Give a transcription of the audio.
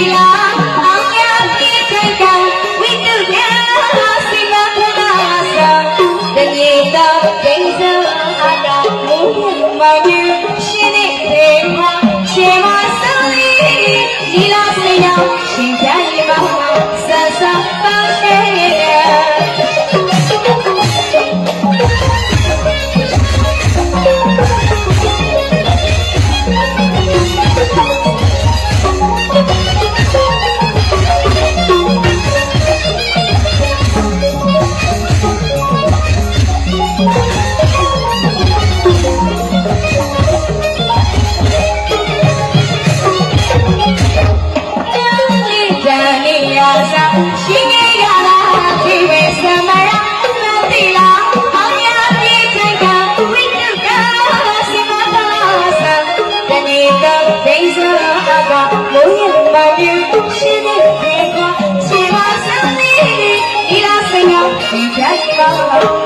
yeah. ဒေဇာအကမိုးရင်မပြူရှိတဲ့ခေကရှိပါစမ်းနေဒီလာစင်ရောက်ဒီကြိုက်ပါ